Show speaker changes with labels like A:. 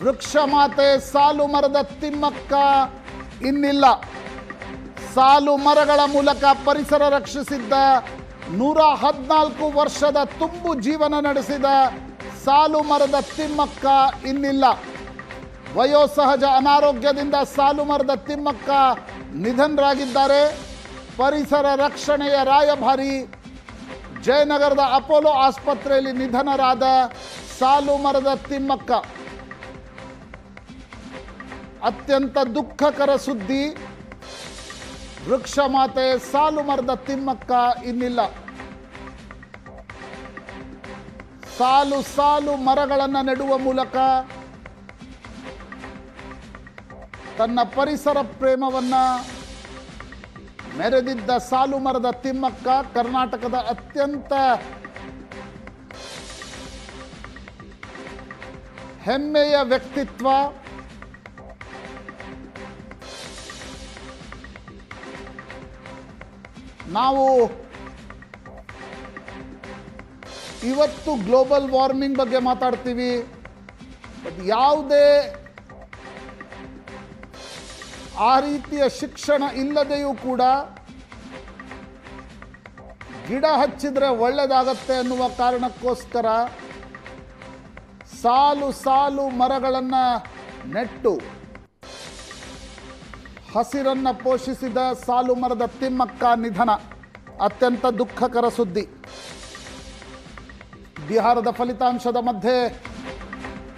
A: ವೃಕ್ಷ ಮಾತೆ ಸಾಲು ಮರದ ತಿಮ್ಮಕ್ಕ ಇನ್ನಿಲ್ಲ. ಸಾಲು ಮರಗಳ ಮೂಲಕ ಪರಿಸರ ರಕ್ಷಿಸಿದ್ದ ನೂರ ಹದಿನಾಲ್ಕು ವರ್ಷದ ತುಂಬು ಜೀವನ ನಡೆಸಿದ ಸಾಲು ಮರದ ತಿಮ್ಮಕ್ಕ ಇನ್ನಿಲ್ಲ. ವಯೋಸಹಜ ಅನಾರೋಗ್ಯದಿಂದ ಸಾಲು ಮರದ ತಿಮ್ಮಕ್ಕ ನಿಧನರಾಗಿದ್ದಾರೆ. ಪರಿಸರ ರಕ್ಷಣೆಯ ರಾಯಭಾರಿ ಜಯನಗರದ ಅಪೋಲೋ ಆಸ್ಪತ್ರೆಯಲ್ಲಿ ನಿಧನರಾದ ಸಾಲು ಮರದ ತಿಮ್ಮಕ್ಕ. ಅತ್ಯಂತ ದುಃಖಕರ ಸುದ್ದಿ. ವೃಕ್ಷ ಮಾತೆ ಸಾಲು ಮರದ ತಿಮ್ಮಕ್ಕ ಇನ್ನಿಲ್ಲ. ಸಾಲು ಸಾಲು ಮರಗಳನ್ನು ನೆಡುವ ಮೂಲಕ ತನ್ನ ಪರಿಸರ ಪ್ರೇಮವನ್ನ ಮೆರೆದಿದ್ದ ಸಾಲು ಮರದ ತಿಮ್ಮಕ್ಕ ಕರ್ನಾಟಕದ ಅತ್ಯಂತ ಹೆಮ್ಮೆಯ ವ್ಯಕ್ತಿತ್ವ. ನಾವು ಇವತ್ತು ಗ್ಲೋಬಲ್ ವಾರ್ಮಿಂಗ್ ಬಗ್ಗೆ ಮಾತಾಡ್ತೀವಿ. ಬಟ್ ಯಾವುದೇ ಆ ರೀತಿಯ ಶಿಕ್ಷಣ ಇಲ್ಲದೆಯೂ ಕೂಡ ಗಿಡ ಹಚ್ಚಿದರೆ ಒಳ್ಳೆಯದಾಗತ್ತೆ ಅನ್ನುವ ಕಾರಣಕ್ಕೋಸ್ಕರ ಸಾಲು ಸಾಲು ಮರಗಳನ್ನು ನೆಟ್ಟು ಹಸಿರನ್ನು ಪೋಷಿಸಿದ ಸಾಲು ಮರದ ತಿಮ್ಮಕ್ಕ ನಿಧನ. ಅತ್ಯಂತ ದುಃಖಕರ ಸುದ್ದಿ. ಬಿಹಾರದ ಫಲಿತಾಂಶದ ಮಧ್ಯೆ